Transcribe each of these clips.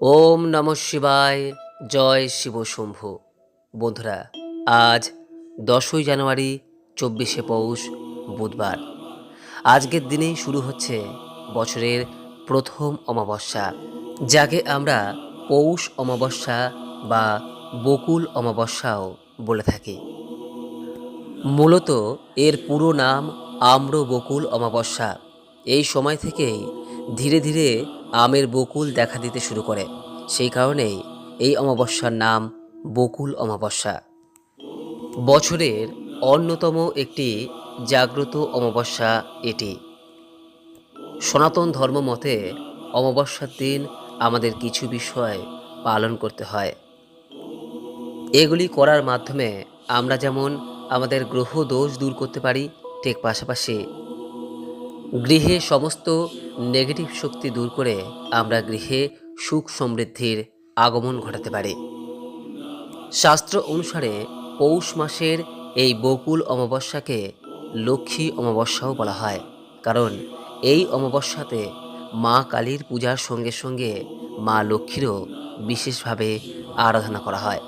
ওম নম শিবায়। জয় শিব শম্ভু। বন্ধুরা, আজ দশই জানুয়ারি, চব্বিশে পৌষ, বুধবার। আজকের দিনেই শুরু হচ্ছে বছরের প্রথম অমাবস্যা, যাকে আমরা পৌষ অমাবস্যা বা বকুল অমাবস্যাও বলে থাকি। মূলত এর পুরো নাম আম্র বকুল অমাবস্যা। এই সময় থেকেই ধীরে ধীরে আমের বকুল দেখা দিতে শুরু করে। সেই কারণেই এই অমাবস্যার নাম বকুল অমাবস্যা। বছরের অন্যতম একটি জাগ্রত অমাবস্যা এটি। সনাতন ধর্ম মতে অমাবস্যার দিন আমাদের কিছু বিষয় পালন করতে হয়। এগুলি করার মাধ্যমে আমরা যেমন আমাদের গ্রহ দোষ দূর করতে পারি, ঠিক পাশাপাশি গৃহে সমস্ত নেগেটিভ শক্তি দূর করে আমরা গৃহে সুখ সমৃদ্ধির আগমন ঘটাতে পারি। শাস্ত্র অনুসারে পৌষ মাসের এই বকুল অমাবস্যাকে লক্ষ্মী অমাবস্যাও বলা হয়, কারণ এই অমাবস্যাতে মা কালীর পূজার সঙ্গে সঙ্গে মা লক্ষ্মীরও বিশেষভাবে আরাধনা করা হয়।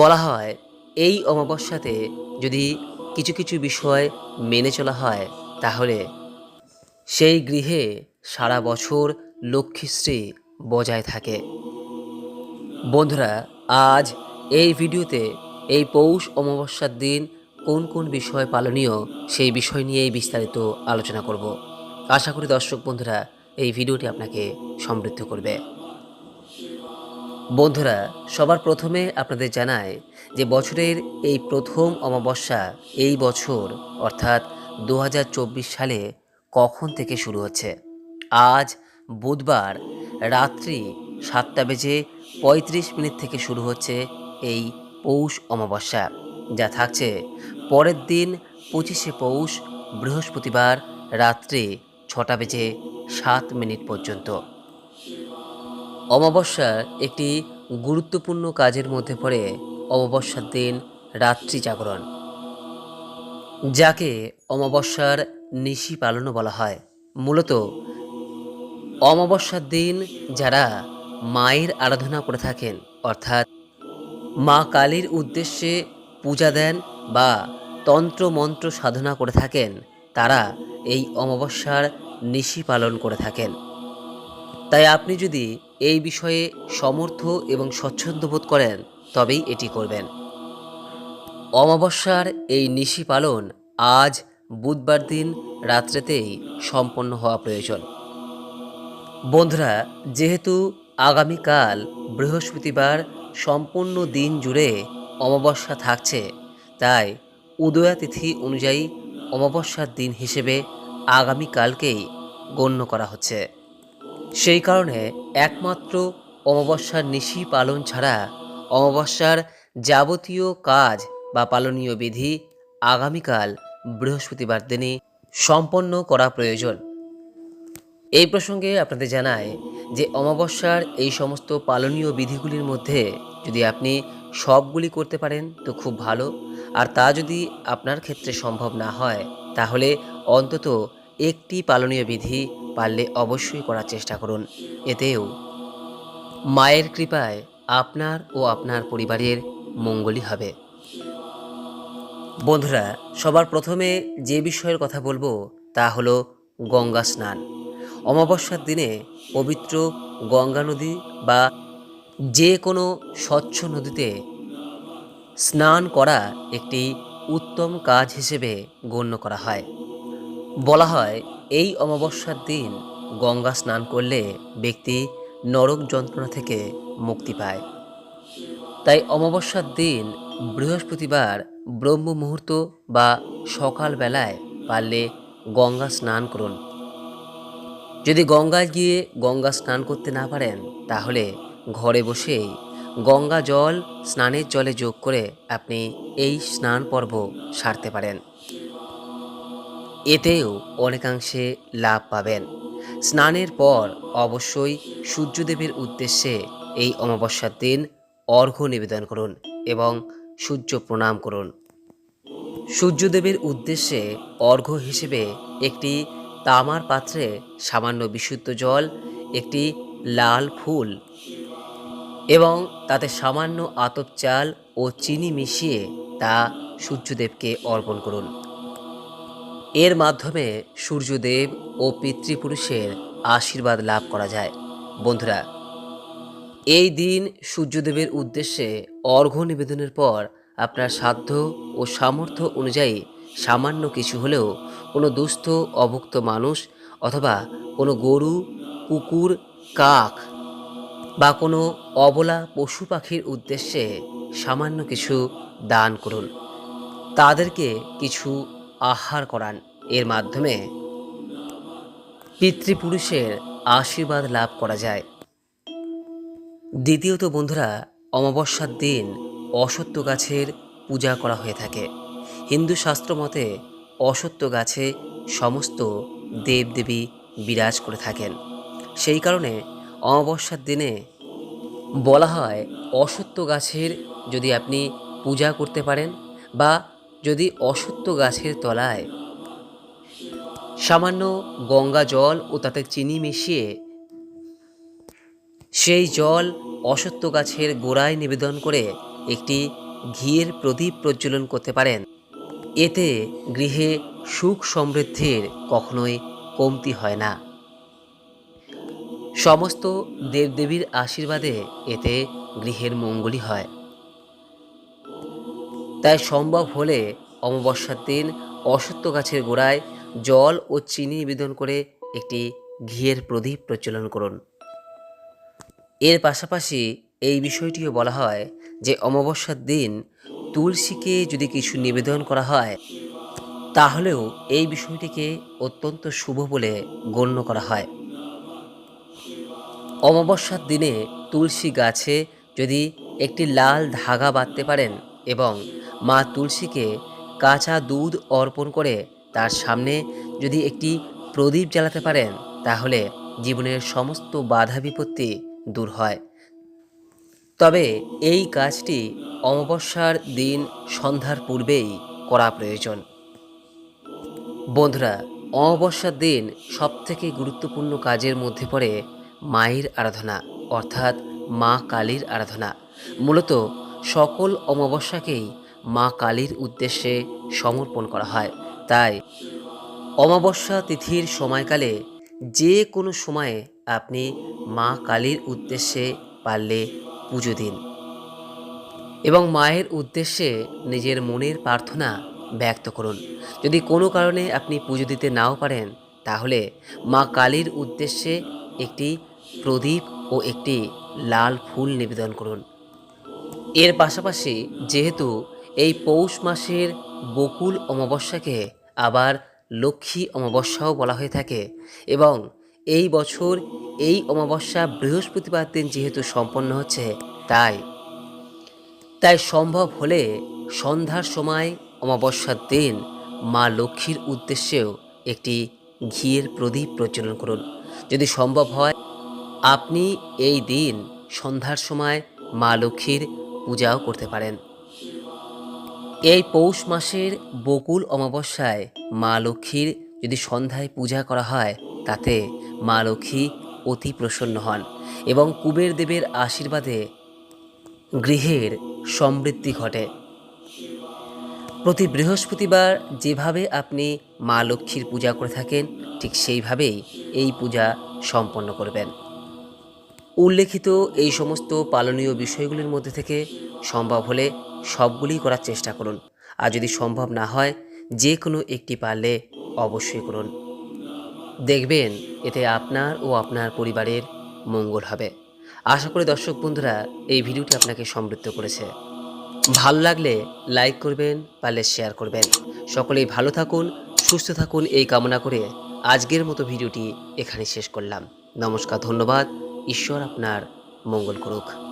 বলা হয়, এই অমাবস্যাতে যদি কিছু কিছু বিষয় মেনে চলা হয়, তাহলে সেই গৃহে সারা বছর লক্ষ্মীশ্রী বজায় থাকে। বন্ধুরা, আজ এই ভিডিওতে এই পৌষ অমাবস্যার দিন কোন কোন বিষয় পালনীয় সেই বিষয় নিয়েই বিস্তারিত আলোচনা করব। আশা করি দর্শক বন্ধুরা এই ভিডিওটি আপনাকে সমৃদ্ধ করবে। বন্ধুরা, সবার প্রথমে আপনাদের জানায় যে বছরের এই প্রথম অমাবস্যা এই বছর, অর্থাৎ দু হাজার চব্বিশ সালে কখন থেকে শুরু হচ্ছে? আজ বুধবার রাত্রি সাতটা বেজে পঁয়ত্রিশ মিনিট থেকে শুরু হচ্ছে এই পৌষ অমাবস্যা, যা থাকছে পরের দিন পঁচিশে পৌষ, বৃহস্পতিবার রাত্রি ছটা বেজে সাত মিনিট পর্যন্ত। অমাবস্যা একটি গুরুত্বপূর্ণ কাজের মধ্যে পড়ে অমাবস্যার দিন রাত্রি জাগরণ। যাকে অমাবস্যার নিশি পালনও বলা হয়। মূলত অমাবস্যার দিন যারা মায়ের আরাধনা করে থাকেন, অর্থাৎ মা কালীর উদ্দেশ্যে পূজা দেন বা তন্ত্র মন্ত্র সাধনা করে থাকেন, তারা এই অমাবস্যার নিশি পালন করে থাকেন। তাই আপনি যদি এই বিষয়ে সমর্থ এবং স্বচ্ছন্দ বোধ করেন, তবেই এটি করবেন। অমাবস্যার এই নিশি পালন আজ বুধবার দিন রাত্রেতেই সম্পন্ন হওয়া প্রয়োজন। বন্ধুরা, যেহেতু আগামীকাল বৃহস্পতিবার সম্পূর্ণ দিন জুড়ে অমাবস্যা থাকছে, তাই উদয়া তিথি অনুযায়ী অমাবস্যার দিন হিসেবে আগামীকালকেই গণ্য করা হচ্ছে। সেই কারণে একমাত্র অমাবস্যার নিশি পালন ছাড়া অমাবস্যার যাবতীয় কাজ বা পালনীয় বিধি আগামীকাল বৃহস্পতিবার দিনে সম্পন্ন করা প্রয়োজন। এই প্রসঙ্গে আপনাদের জানায় যে অমাবস্যার এই সমস্ত পালনীয় বিধিগুলির মধ্যে যদি আপনি সবগুলি করতে পারেন তো খুব ভালো। আর তা যদি আপনার ক্ষেত্রে সম্ভব না হয়, তাহলে অন্তত একটি পালনীয় বিধি পারলে অবশ্যই করার চেষ্টা করুন। এতেও মায়ের কৃপায় আপনার ও আপনার পরিবারের মঙ্গলই হবে। বন্ধুরা, সবার প্রথমে যে বিষয়ের কথা বলব তা হলো গঙ্গা স্নান। অমাবস্যার দিনে পবিত্র গঙ্গা নদী বা যে কোনো স্বচ্ছ নদীতে স্নান করা একটি উত্তম কাজ হিসেবে গণ্য করা হয়। বলা হয়, এই অমাবস্যার দিন গঙ্গা স্নান করলে ব্যক্তি নরক যন্ত্রণা থেকে মুক্তি পায়। তাই অমাবস্যার দিন বৃহস্পতিবার ব্রহ্ম মুহূর্ত বা সকালবেলায় পারলে গঙ্গা স্নান করুন। যদি গঙ্গায় গিয়ে গঙ্গা স্নান করতে না পারেন, তাহলে ঘরে বসেই গঙ্গা জল স্নানের জলে যোগ করে আপনি এই স্নান পর্ব সারতে পারেন। এতেও অনেকাংশে লাভ পাবেন। স্নানের পর অবশ্যই সূর্যদেবের উদ্দেশ্যে এই অমাবস্যার দিন অর্ঘ্য নিবেদন করুন এবং সূর্য প্রণাম করুন। সূর্যদেবের উদ্দেশ্যে অর্ঘ্য হিসেবে একটি তামার পাত্রে সামান্য বিশুদ্ধ জল, একটি লাল ফুল এবং তাতে সামান্য আতপ চাল ও চিনি মিশিয়ে তা সূর্যদেবকে অর্পণ করুন। এর মাধ্যমে সূর্যদেব ও পিতৃপুরুষের আশীর্বাদ লাভ করা যায়। বন্ধুরা এই দিন সূর্যদেবের উদ্দেশ্যে অর্ঘ্য নিবেদনের পর আপনার সাধ্য ও সামর্থ্য অনুযায়ী সামান্য কিছু হলেও কোনো দুস্থ, অভুক্ত মানুষ অথবা কোনো গরু, কুকুর, কাক বা কোনো অবলা পশু পাখির উদ্দেশ্যে সামান্য কিছু দান করুন। তাদেরকে কিছু আহার করান। এর মাধ্যমে পিতৃপুরুষের আশীর্বাদ লাভ করা যায়। দ্বিতীয়ত বন্ধুরা, অমাবস্যার দিন অসত্য গাছের পূজা করা হয়ে থাকে। হিন্দু শাস্ত্র মতে অসত্য গাছে সমস্ত দেবদেবী বিরাজ করে থাকেন। সেই কারণে অমাবস্যার দিনে বলা হয়, অসত্য গাছের যদি আপনি পূজা করতে পারেন বা যদি অসত্য গাছের তলায় সামান্য গঙ্গা জল ও তাতে চিনি মিশিয়ে সেই জল অসত্য গাছের গোড়ায় নিবেদন করে একটি ঘিয়ের প্রদীপ প্রজ্বলন করতে পারেন। এতে গৃহে সুখ সমৃদ্ধির কখনোই কমতি হয় না। সমস্ত দেবদেবীর আশীর্বাদে এতে গৃহের মঙ্গলই হয়। তাই সম্ভব হলে অমাবস্যার দিন অসত্য গাছের গোড়ায় জল ও চিনি নিবেদন করে একটি ঘিয়ের প্রদীপ প্রজ্বলন করুন। এর পাশাপাশি এই বিষয়টিও বলা হয় যে অমাবস্যার দিন তুলসীকে যদি কিছু নিবেদন করা হয়, তাহলেও এই বিষয়টিকে অত্যন্ত শুভ বলে গণ্য করা হয়। অমাবস্যার দিনে তুলসী গাছে যদি একটি লাল ধাগা বাঁধতে পারেন এবং মা তুলসীকে কাঁচা দুধ অর্পণ করে তার সামনে যদি একটি প্রদীপ জ্বালাতে পারেন, তাহলে জীবনের সমস্ত বাধা বিপত্তি দূর হয়। তবে এই কাজটি অমাবস্যার দিন সন্ধ্যার পূর্বেই করা প্রয়োজন। বন্ধুরা, অমাবস্যার দিন সবথেকে গুরুত্বপূর্ণ কাজের মধ্যে পড়ে মায়ের আরাধনা, অর্থাৎ মা কালীর আরাধনা। মূলত সকল অমাবস্যাকেই মা কালীর উদ্দেশ্যে সমর্পণ করা হয়। তাই অমাবস্যা তিথির সময়কালে যে কোনো সময়ে আপনি মা কালীর উদ্দেশ্যে পারলে পুজো দিন। এবং মায়ের উদ্দেশ্যে নিজের মনের প্রার্থনা ব্যক্ত করুন। যদি কোনো কারণে আপনি পুজো দিতে নাও পারেন, তাহলে মা কালীর উদ্দেশ্যে একটি প্রদীপ ও একটি লাল ফুল নিবেদন করুন। এর পাশাপাশি যেহেতু এই পৌষ মাসের বকুল অমাবস্যাকে আবার লক্ষ্মী অমাবস্যাও বলা হয়ে থাকে এবং এই বছর এই অমাবস্যা বৃহস্পতিবার দিন যেহেতু সম্পন্ন হচ্ছে, তাই তাই সম্ভব হলে সন্ধ্যার সময় অমাবস্যার দিন মা লক্ষ্মীর উদ্দেশ্যেও একটি ঘিয়ের প্রদীপ প্রজ্বলন করুন। যদি সম্ভব হয়, আপনি এই দিন সন্ধ্যার সময় মা লক্ষ্মীর পূজাও করতে পারেন। এই পৌষ মাসের বকুল অমাবস্যায় মা লক্ষ্মীর যদি সন্ধ্যায় পূজা করা হয় তাতে মা লক্ষ্মী অতি প্রসন্ন হন এবং কুবের দেবের আশীর্বাদে গৃহের সমৃদ্ধি ঘটে। প্রতি বৃহস্পতিবার যেভাবে আপনি মা লক্ষ্মীর পূজা করে থাকেন, ঠিক সেইভাবেই এই পূজা সম্পন্ন করবেন। উল্লেখিত এই সমস্ত পালনীয় বিষয়গুলির মধ্যে থেকে সম্ভব হলে সবগুলি করার চেষ্টা করুন। আর যদি সম্ভব না হয়, যে কোনো একটি পারলে অবশ্যই করুন। দেখবেন এতে আপনার ও আপনার পরিবারের মঙ্গল হবে। আশা করি দর্শক বন্ধুরা এই ভিডিওটি আপনাকে সমৃদ্ধ করেছে। ভালো লাগলে লাইক করবেন, পারলে শেয়ার করবেন। সকলেই ভালো থাকুন, সুস্থ থাকুন, এই কামনা করে আজকের মতো ভিডিওটি এখানে শেষ করলাম। নমস্কার, ধন্যবাদ। ঈশ্বর আপনার মঙ্গল করুক।